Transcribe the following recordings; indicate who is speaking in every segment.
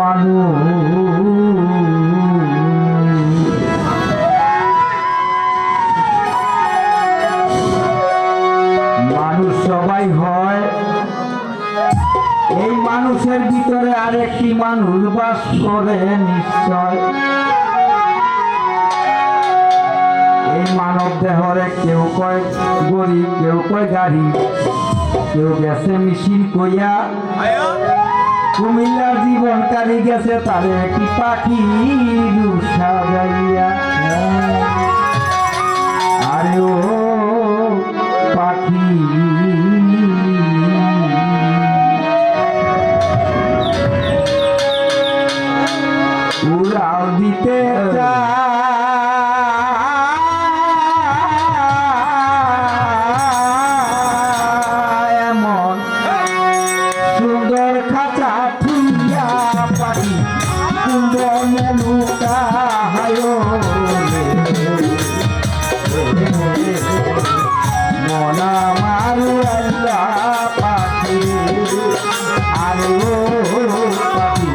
Speaker 1: মানুষ। সবাই হয়। এই মানুষের ভিতরে আরেকটি মানুষ বাস করে নিশ্চয়। এই মানব দেহরে কেউ কয় গরিব, কেউ কয় গাড়ি, কেউ গেছে মিছিল কইয়া। কুমিল্লার জীবন কারি গেছে তারে একটি পাখি সাজাইয়া পাখি সুন্দর মেলুকা হায় মনা মারু আল্লাহ পাখি ও পাখি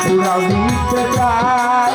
Speaker 1: পুরা দিতে চায়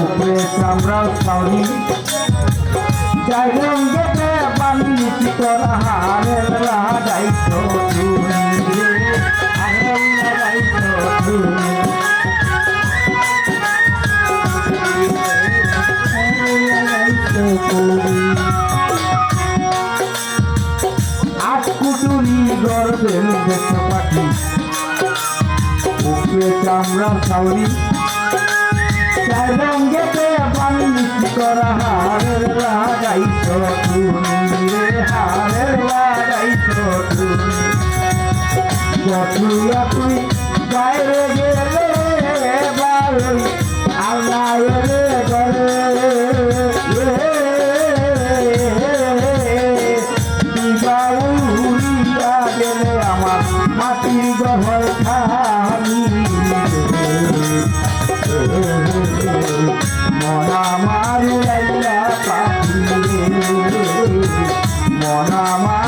Speaker 1: উপরে চামড়ার ছাউনি চাই রঙ্গেতে বান্ধি তোরা হারের লাগাইতো তুমি রে হারের লাগাইতো তুমি আজ কুটুরি গর্বের দেশ পাখি উপরে চামড়ার ছাউনি চাই রঙ্গেতে বান্ধি তোরা হারের লাগাইতো তুমি রে গেলে মনা মারু